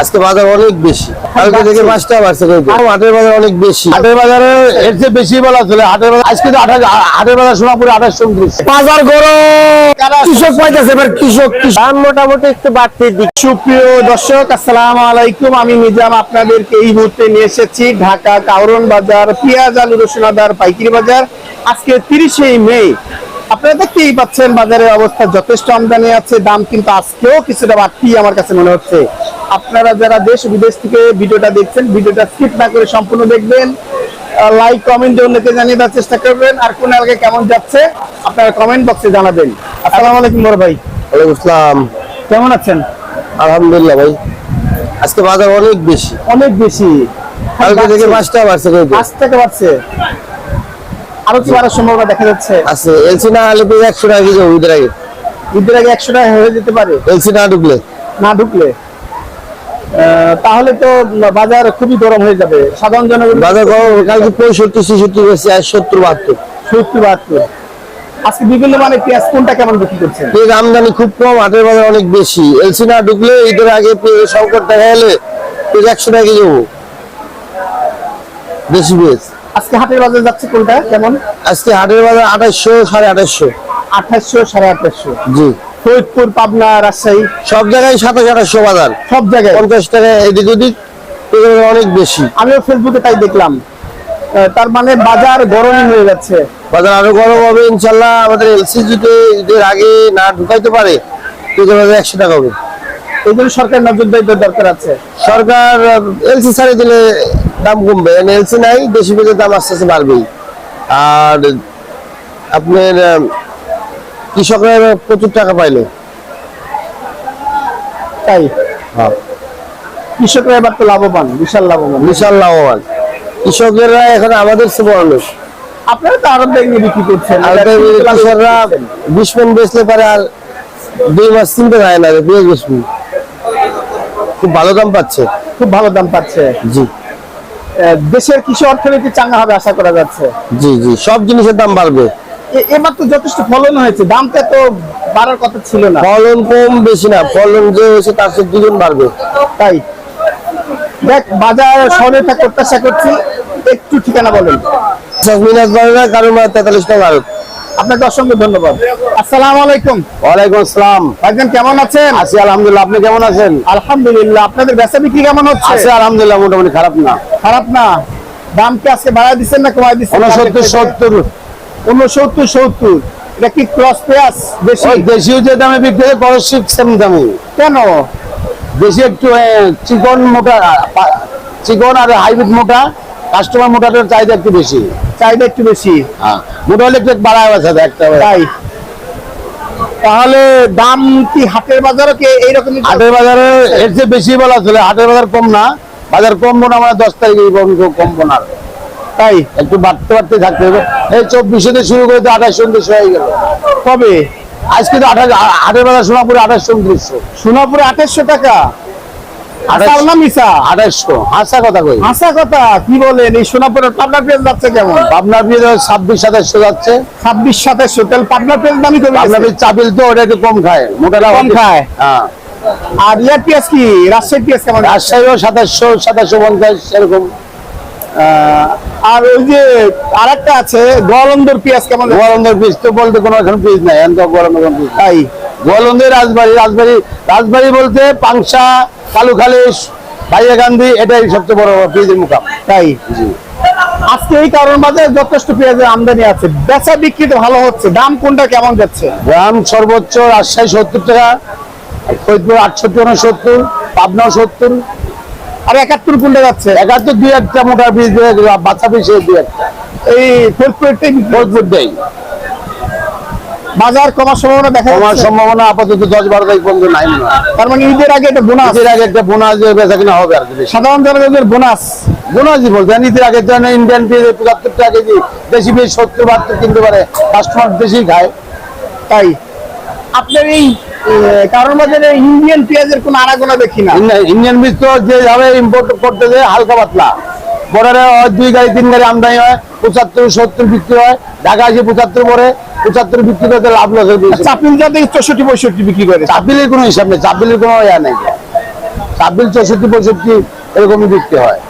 আজকে বাজার অনেক বেশি। কালকে থেকে পাঁচটা বাড়ছে হাটের বাজার অনেক বেশি। হাটের বাজারে এর চেয়ে বেশি বলা চলে। হাটের বাজার আজকে তো আঠাশ হাটের বাজার সোনাপুরে আঠাশ বাজার গরম। কৃষক পাইতেছে এবার কৃষক দাম মোটামুটি একটু বাড়তে দিক। সুপ্রিয় দর্শক আসসালামু আলাইকুম। আমি নিজাম আপনাদেরকে এই মুহূর্তে নিয়ে এসেছি ঢাকা কাউরন বাজার পেঁয়াজ আলু রসুন আদার পাইকারি বাজার। আজকে তিরিশে মে আপনারা দেখতেই পাচ্ছেন বাজারের অবস্থা যথেষ্ট আমদানি আছে দাম কিন্তু আজকেও কিছুটা বাড়তি আমার কাছে মনে হচ্ছে। আপনারা যারা দেশ বিদেশ থেকে ভিডিওটা দেখছেন ভিডিওটা স্কিপ না করে সম্পূর্ণ দেখবেন। লাইক কমেন্ট অন্যকে জানিয়ে দেওয়ার চেষ্টা করবেন। আর কোন এলাকায় কেমন যাচ্ছে আপনারা কমেন্ট বক্সে জানাবেন। আসসালামু আলাইকুম বড় ভাই। ওয়ালাইকুম আসসালাম। কেমন আছেন? আলহামদুলিল্লাহ ভাই। আজকে বাজার অনেক বেশি। অনেক বেশি। কালকে থেকে পাঁচটা বাড়ছে কিন্তু পাঁচ টাকা বাড়ছে। আরও কি বাড়ার সম্ভাবনা দেখা যাচ্ছে? আছে এলসি না হলে একশো টাকা কেজি ঈদের আগে ঈদের আগে একশো টাকা হয়ে যেতে পারে? এলসি না ঢুকলে। না ঢুকলে? তাহলে তো বাজার খুবই গরম হয়ে যাবে। সাধারণ জনগণ বাজার গরম কালকে পঁয়ষট্টি ছেষট্টি বেশি আর সত্তর বাহাত্তর। সত্যি বাহাত্তর। আজকে বিভিন্ন মানে পেঁয়াজ কোনটা কেমন বিক্রি করছে পেঁয়াজ আমদানি খুব কম হাটের বাজার অনেক বেশি। এলসি না ঢুকলে ঈদের আগে সংকট দেখা গেলে পেঁয়াজ একশো টাকা কেজি হব। বেশি পেঁয়াজ। আজকে হাটের বাজার যাচ্ছে কোনটা? কেমন? আজকে হাটের বাজার আঠাশশো সাড়ে আঠাশশো আঠাশশো সাড়ে আঠাশশো জি। ফরিদপুর পাবনা রাজশাহী? সব জায়গায় সাতাশ আঠাশশো বাজার। সব জায়গায়? পঞ্চাশ টাকা এদিক ওদিক অনেক বেশি। আমিও ফেসবুকে তাই দেখলাম। তার মানে বাজার গরমই হয়ে যাচ্ছে। বাজার আরও গরম হবে ইনশাল্লাহ আমাদের এলসি যদি ঈদের আগে না ঢুকাইতে পারে একশো টাকা হবে। এই জন্য সরকার দেওয়ার দরকার আছে। সরকার এলসি ছাড়ে দিলে দাম কমবে। এলসি নাই দেশি পেঁয়াজের দাম আস্তে আস্তে বাড়বেই। আর আপনার কৃষকরা প্রচুর টাকা পাইলো। তাই? হ্যাঁ। কৃষকরা এবার তো লাভবান বিশাল লাভবান। বিশাল লাভবান। কৃষকেরা এখন আমাদের চেয়ে লোক আপনারা তো আরও নিয়ে বিক্রি করছেন আর কৃষকরা বিশ মন বেচলে পারে আর দুই মাস চিনতে যায় না পেঁয়াজ বেচবো। খুব ভালো দাম পাচ্ছে। খুব ভালো দাম পাচ্ছে। জি। দেশের কৃষি অর্থনীতি চাঙ্গা হবে আশা করা যাচ্ছে। জি জি সব জিনিসের দাম বাড়বে। এবার তো যথেষ্ট ফলন হয়েছে দামটা তো বাড়ার কথা ছিল না। ফলন কম বেশি না ফলন যে হয়েছে তার চেয়ে দুজন বাড়বে। তাই। দেখ বাজার সরলতা প্রত্যাশা করছি একটু ঠিকানা বলেন। মিনাজ বাড়বে না কারণ তেতাল্লিশ টাকা আপনাকে অসংখ্য ধন্যবাদ। আসসালামু আলাইকুম। ওয়ালাইকুম আসসালাম। ভাইজান কেমন আছেন? আছি আলহামদুলিল্লাহ। আপনি কেমন আছেন? আলহামদুলিল্লাহ। আপনাদের বেচা বিক্রি কেমন হচ্ছে? আছে আলহামদুলিল্লাহ মোটামুটি খারাপ না। খারাপ না। দাম কি আজকে বাড়ায় দিচ্ছেন না কমায় দিচ্ছেন? উনসত্তর সত্তর। উনসত্তর সত্তর। এটা কি ক্রস পেঁয়াজ দেশীয় যে দামে বিক্রি হয় খরচ সেম দামে। কেন? বেশি একটু চিকন মোটা চিকন আর হাইব্রিড মোটা। কাস্টমার মোটাটার চাহিদা একটু বেশি। চাহিদা একটু বেশি। হ্যাঁ মোটা হলে একটু বাড়ায় আছে একটা তাই। তাহলে দাম কি হাটের বাজারও কি এইরকমই? হাটের বাজারে এর চেয়ে বেশি বলা চলে হাটের বাজার কম না। বাজার কমবো না মানে দশ তারিখে কমবো না। তাই? একটু বাড়তে বাড়তে থাকতে হবে। এই চব্বিশে থেকে শুরু করে তো আঠাশ উনত্রিশ হয়ে গেল। কবে? আজকে তো আঠাশ হাটের বাজার সোনাপুরে আঠাশ উনত্রিশশো সোনাপুরে আঠাশশো টাকা। না মিশা আঠাশশো। হাসা কথা কই? হাসা কথা কি বলেন? এই সোনাপুরের পেঁয়াজ যাচ্ছে কেমন? ছাব্বিশ সাতাশশো যাচ্ছে। ছাব্বিশ সাতাশশো তাহলে পেঁয়াজ কমে গেছে। চাপিল তো ওটা একটু কম খায় মোটাটা কম খায়? হ্যাঁ। আর ইয়ার পেঁয়াজ কি? রাজশাহী পেঁয়াজ কেমন? রাজশাহীও সাতাশশো সাতাশশো পঞ্চাশ এরকম আর ওই যে আরেকটা আছে গোয়ালন্দর পেঁয়াজ কেমন? গোয়ালন্দের বীজ তো বলতে কোনো এখন বীজ নাই এখন তো গোয়ালন্দের তাই? গোয়ালন্দের রাজবাড়ি রাজবাড়ি রাজবাড়ি বলতে পাংশা কালুখালিশ ভাইয়া গান্ধী এটাই সবচেয়ে বড় বীজের মুকাম। তাই? আজকে এই কারণ বাজারে যথেষ্ট পেঁয়াজের আমদানি আছে। বেচা বিক্রি ভালো হচ্ছে। দাম কোনটা কেমন যাচ্ছে? গ্রাম সর্বোচ্চ রাজশাহী সত্তর টাকা ফরিদপুর আটষট্টি উনসত্তর পাবনা সত্তর। আর একাত্তর কোনটা যাচ্ছে? একাত্তর দুই একটা মোটা বীজ বাচ্চা পিছিয়ে দুই একটা। এই ফরিদপুরটাই বাজার কমার সম্ভাবনা দেখা যাচ্ছে? সম্ভাবনা আপাতত দশ বারো তারিখ পর্যন্ত নাই মনে তার মানে ঈদের আগে একটা বোনাস। ঈদের আগে একটা বোনাস বেচা কিনা হবে আর কি সাধারণ জনগণের বোনাস। বোনাসই বলতে ঈদের আগে তো ইন্ডিয়ান পেঁয়াজ পঁচাত্তর টাকা কেজি দেশি পেঁয়াজ সত্তর বাহাত্তর কিনতে পারে। কাস্টমার বেশি খায়। তাই? আপনার এই কারণ বাজারে ইন্ডিয়ান পেঁয়াজের কোনো আনাগোনা দেখি না। ইন্ডিয়ান- ইন্ডিয়ান বীজ তো যেভাবে ইম্পোর্ট করতে যায় হালকা পাতলা। বর্ডারে দুই গাড়ি তিন গাড়ি আমদানি হয়। পঁচাত্তর সত্তর বিক্রি হয়। ঢাকা এসে পঁচাত্তর পরে পঁচাত্তর বিক্রি করতে লাভ লসের চাপিল যাতে চৌষট্টি পঁয়ষট্টি বিক্রি করে। চাপিলের কোনো হিসাব নেই চাপিলের কোনো ইয়া নেই। ছাব্বিশ চৌষট্টি পঁয়ষট্টি এরকমই বিক্রি হয়।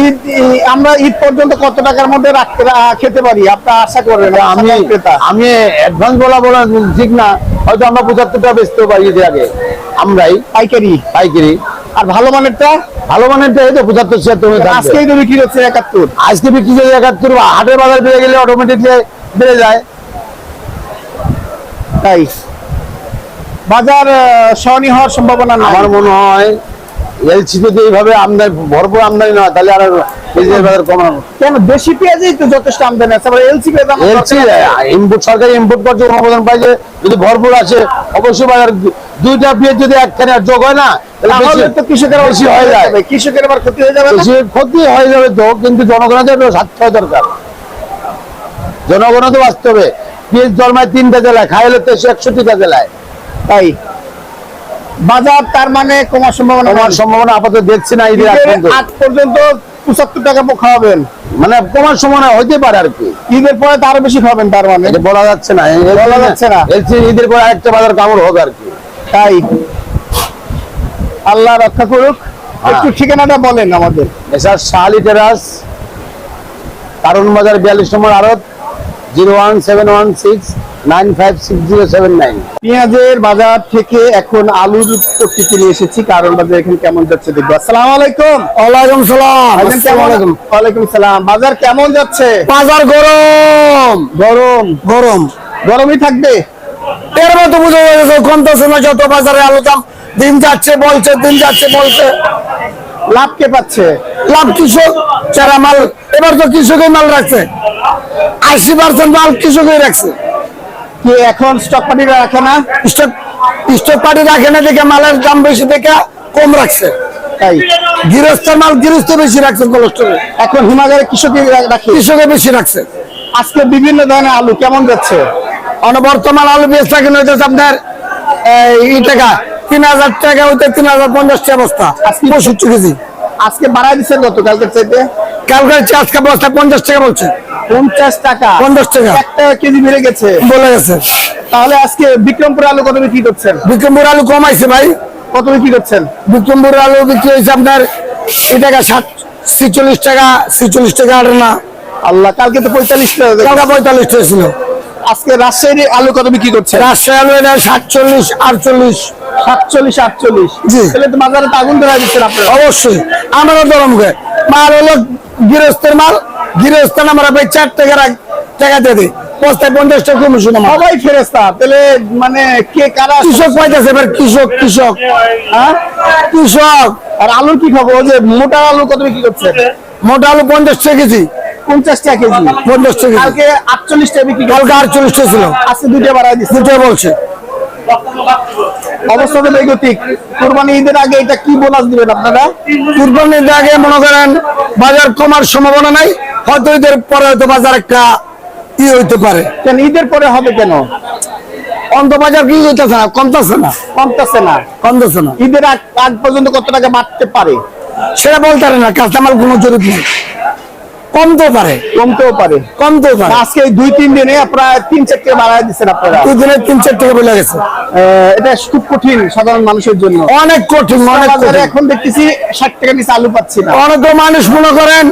ঈদ আমরা ঈদ পর্যন্ত কত টাকার মধ্যে রাখতে খেতে পারি? আপনার আশা করেন আমি আমি অ্যাডভান্স বলা বলা ঠিক না। হয়তো আমরা পঁচাত্তরটা বেচতেও পারি ঈদের আগে। আমরাই পাইকারি। পাইকারি। আর ভালো মানেরটা? ভালো মানেরটা এই তো পঁচাত্তর ছিয়াত্তর আজকেই তো বিক্রি হচ্ছে একাত্তর। আজকে বিক্রি করে একাত্তর হাটের বাজার বেড়ে গেলে অটোমেটিকলি বেড়ে যায়। তাই বাজার সহনী হওয়ার সম্ভাবনা আমার মনে হয় এলসি যদি এইভাবে আমদানি ভরপুর আমদানি না তাহলে আর পেঁয়াজের বাজার কমানো কেন? দেশি পেঁয়াজই তো যথেষ্ট আমদানি আছে আবার এলসি পেঁয়াজ এলসি ইম্পোর্ট সরকারি ইম্পোর্ট করছে অনুমোদন পাইছে যদি ভরপুর আছে অবশ্যই বাজার দুইটা পেঁয়াজ যদি একখানে যোগ হয় না তাহলে তাহলে তো কৃষকের আবার বেশি হয়ে যায়। কৃষকের আবার ক্ষতি হয়ে যাবে? ক্ষতি হয়ে যাবে তো কিন্তু জনগণের স্বার্থ দরকার। জনগণও তো বাস্তবে পেঁয়াজ জন্মায় তিনটা জেলায় খাইলে তো একশো একষট্টিটা জেলায়। তাই? বাজার তার মানে কমার সম্ভাবনা নাই। সম্ভাবনা আপাতত দেখছি না ঈদের আগ পর্যন্ত। পঁচাত্তর টাকা খাওয়াবেন। মানে কমার সম্ভাবনা হইতে পারে আর কি। ঈদের পরে তো আরও বেশি খাবেন তার মানে। বলা যাচ্ছে না। বলা যাচ্ছে না। ঈদের পরে আরেকটা বাজার কামড় হবে আর কি। তাই। আল্লাহ রক্ষা করুক। একটু ঠিকানাটা বলেন আমাদের। এছাড়া শাহালি টেরাস কারণ বাজার বিয়াল্লিশ নম্বর আড়ত zero one seven one six nine five six zero seven nine. পেঁয়াজের বাজার থেকে এখন আলুর প্রকৃতি নিয়ে এসেছি। কারণ বাজার এখন কেমন যাচ্ছে দেখব। আসসালামু আলাইকুম। ওয়ালাইকুম সালাম। কেমন? ওয়ালাইকুম সালাম। বাজার কেমন যাচ্ছে? বাজার গরম। গরম গরম। গরমই থাকবে। এর মতো বুঝে গেছে কমতেছে না যত বাজারে আলু দাম দিন যাচ্ছে বলছে দিন যাচ্ছে বলছে। লাভ কে পাচ্ছে? লাভ কৃষক চারা মাল এবার তো কৃষকের মাল রাখছে। আশি পার্সেন্ট মাল কৃষকই রাখছে। কি এখন স্টক পার্টিরা রাখে না স্টক স্টক পার্টি রাখে না দেখে মালের দাম বেশি দেখে কম রাখছে। তাই গৃহস্থের মাল গৃহস্থ বেশি রাখছে এখন হিমাগারে রাখে। কৃষকে বেশি রাখছে। আজকে বিভিন্ন ধরনের আলু কেমন যাচ্ছে? অনবর্তমান আলু বেচটা কিনে হইতেছে আপনার এই টাকা তিন হাজার টাকা হইতে তিন হাজার পঞ্চাশ টাকা বস্তা। আজকে পঁয়ষট্টি কেজি। আজকে বাড়াই দিচ্ছেন গত কালকের চাইতে? কালকে আজকে বস্তা পঞ্চাশ টাকা বলছে। পঞ্চাশ টাকা। পঞ্চাশ টাকা। এক টাকা কেজি বেড়ে গেছে। বলে গেছে। তাহলে আজকে বিক্রমপুর আলু কত বিক্রি করছেন? বিক্রমপুর আলু কমাইছে ভাই। কত বিক্রি করছেন? বিক্রমপুর আলু বিক্রি হয়েছে আপনার এই টাকা ষাট ছিচল্লিশ টাকা ছিচল্লিশ টাকা আর না। আল্লাহ কালকে তো পঁয়তাল্লিশ টাকা। টাকা পঁয়তাল্লিশ টাকা ছিল। আজকে রাজশাহীর আলু কত বিক্রি করছেন? রাজশাহী আলু এটা সাতচল্লিশ আটচল্লিশ। সাতচল্লিশ আটচল্লিশ। জি। তাহলে তো বাজারে আগুন ধরা দিচ্ছেন আপনারা। অবশ্যই। আমারও দরমকে মাল হলো গৃহস্থের মাল গৃহস্থের আমরা ভাই চার টাকা টাকা দিয়ে দিই। বস্তায় পঞ্চাশ টাকা কমিশন সবাই ফেরেস্তা তাহলে মানে কে কারা কৃষক পাইতেছে এবার কৃষক কৃষক। হ্যাঁ? কৃষক। আর আলুর কি খবর? যে মোটা আলু কত বিক্রি করছেন মোটা আলু পঞ্চাশ টাকা কেজি। পঞ্চাশ টাকা কেজি। পঞ্চাশ টাকা কালকে আটচল্লিশ টাকা বিক্রি করছেন কালকে আটচল্লিশ টাকা ছিল। আজকে দুইটা বাড়াই দিচ্ছে। দুটো বলছে। অবস্থা তো বেগতিক। কোরবানি ঈদের আগে এটা কি বোনাস দিবেন আপনারা? কুরবানির আগে মনে করেন বাজার কমার সম্ভাবনা নাই। হয়তো এদের পরে হয়তো বাজার একটা ই হইতে পারে। কেন? ঈদের পরে হবে কেন? অন্ত বাজার কি হইতেছে না? কমতেছে না। কমতেছে না। কমতেছে না। ঈদের আগ আগ পর্যন্ত কত টাকা বাড়তে পারে? সেটা বলতে পারে না কাঁচামাল কোনো জরিপ নেই। কমতেও পারে। কমতেও পারে। কমতেও পারে। আজকে দুই তিন দিনে প্রায় তিন চারটে বাড়াই দিচ্ছেন আপনারা। দুই দিনে তিন চার টাকা বেড়ে গেছে। এটা খুব কঠিন সাধারণ মানুষের জন্য। অনেক কঠিন অনেক কঠিন। এখন দেখতেছি ষাট টাকা নিচে আলু পাচ্ছি না। অনেক মানুষ মনে করেন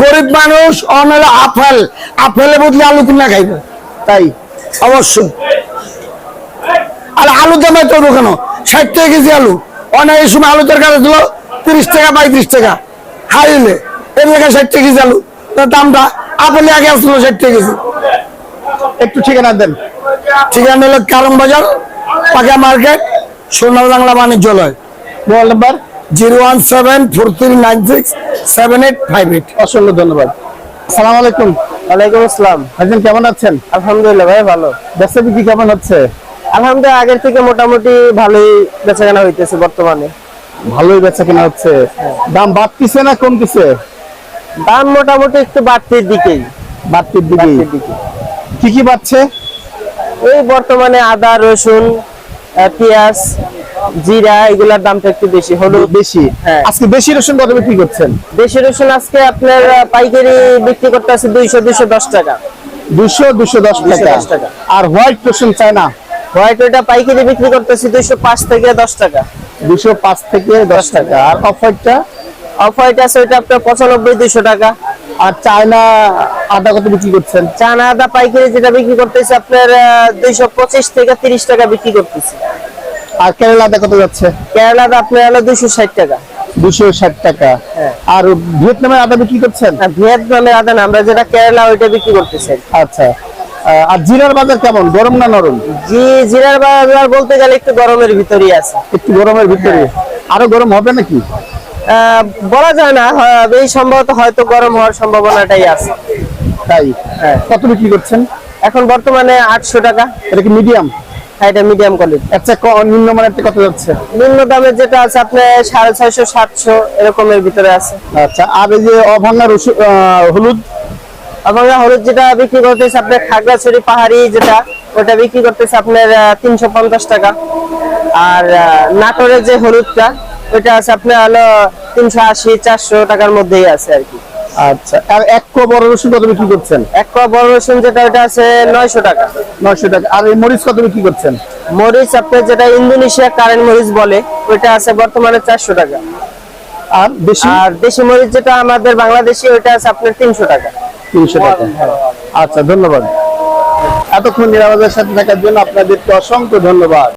গরিব মানুষ অনেক আপেল, আপেলে বদলে আলু কিনা খাইবে। তাই, অবশ্যই। আর আলু দামে চলবো কেন? ষাট টাকা কেজি আলু। অনেক সময় আলু তরকারি দিল তিরিশ টাকা, পঁয়ত্রিশ টাকা। হাইলে এর লেখা ষাট টাকা কেজি আলু। দামটা আপেলে আগে আসলো ষাট টাকা কেজি। একটু ঠিকানা দেন। ঠিকানা হলো কারণ বাজার, পাকা market, Sonar Bangla Banijyaloy. Mobile number? Zero one seven four three nine six seven eight five eight. অসংখ্য ধন্যবাদ। সালাম আলাইকুম। ওয়ালাইকুম আসসালাম। ভাইজান কেমন আছেন? আলহামদুলিল্লাহ ভাই ভালো। ব্যবসা বিক্রি কেমন হচ্ছে? আলহামদুলিল্লাহ আগের থেকে মোটামুটি ভালোই বেচাকেনা হইতেছে বর্তমানে। ভালোই বেচা কেনা হচ্ছে। দাম বাড়তিছে না কমতিছে? দাম মোটামুটি একটু বাড়তির দিকেই। বাড়তির দিকে কি কি বাড়ছে? এই বর্তমানে আদা রসুন পেঁয়াজ জিরা এগুলার দামটা একটু বেশি হলুদ। বেশি? হ্যাঁ। আজকে বেশি রসুন কত বিক্রি করছেন? দেশি রসুন আজকে আপনার পাইকারি বিক্রি করতে আছে দুইশো দুইশো দশ টাকা। দুশো দুশো দশ টাকা। 210 টাকা। আর হোয়াইট রসুন চায় না? হোয়াইট ওইটা পাইকারি বিক্রি করতেছি দুইশো পাঁচ থেকে দশ টাকা। দুশো পাঁচ থেকে দশ টাকা। আর অফ হোয়াইটটা অফ হোয়াইট আছে ওইটা আপনার পঁচানব্বই দুইশো টাকা। আর চায়না আদা কত বিক্রি করছেন? চানা আদা পাইকারি যেটা বিক্রি করতেছে আপনার দুইশো পঁচিশ থেকে তিরিশ টাকা বিক্রি করতেছে। আর কেরালা আদা কত যাচ্ছে? কেরালা আদা আপনার হলো দুইশো ষাট টাকা। দুশো ষাট টাকা। হ্যাঁ। আর ভিয়েতনামের আদা বিক্রি করছেন? ভিয়েতনামের আদা না আমরা যেটা কেরালা ওইটা বিক্রি করতেছি। আচ্ছা। আর জিরার বাজার কেমন? গরম না নরম? জি জিরার বাজার বলতে গেলে একটু গরমের ভিতরেই আছে। একটু গরমের ভিতরে আরও গরম হবে নাকি? বলা যায় না এই সম্ভবত হয়তো গরম হওয়ার সম্ভাবনাটাই আছে। তাই? হ্যাঁ। কত বিক্রি করছেন? এখন বর্তমানে আটশো টাকা। এটা কি মিডিয়াম? হ্যাঁ, এটা মিডিয়াম কোয়ালিটি আচ্ছা নিম্ন কত যাচ্ছে? নিম্ন দামের যেটা আছে আপনার সাড়ে ছয়শো সাতশো এরকমের ভিতরে আছে। আচ্ছা আর এই যে অভাঙ্গা হলুদ? এবং হলুদ যেটা বিক্রি করতেছে আপনার খাগড়াছড়ি পাহাড়ি যেটা ওটা বিক্রি করতেছে আপনার তিনশো পঞ্চাশ টাকা। আর নাটোরের যে হলুদটা ওটা আছে আপনার হলো তিনশো আশি চারশো টাকার মধ্যেই আছে আর কি। আচ্ছা আর এক বড় রসুন কত বিক্রি করছেন? এক কোয়া বড় রসুন যেটা ওটা আছে? নয়শো টাকা। নয়শো টাকা। আর এই মরিচ কত বিক্রি করছেন? মরিচ যেটা ইন্দোনেশিয়া কারেন্ট মরিচ বলে আছে বর্তমানে চারশো টাকা। আর বেশি আর দেশি মরিচ যেটা আমাদের বাংলাদেশি ওইটা আছে আপনার তিনশো টাকা। তিনশো টাকা। আচ্ছা ধন্যবাদ। এতক্ষণ নিরাপদের সাথে থাকার জন্য আপনাদেরকে অসংখ্য ধন্যবাদ।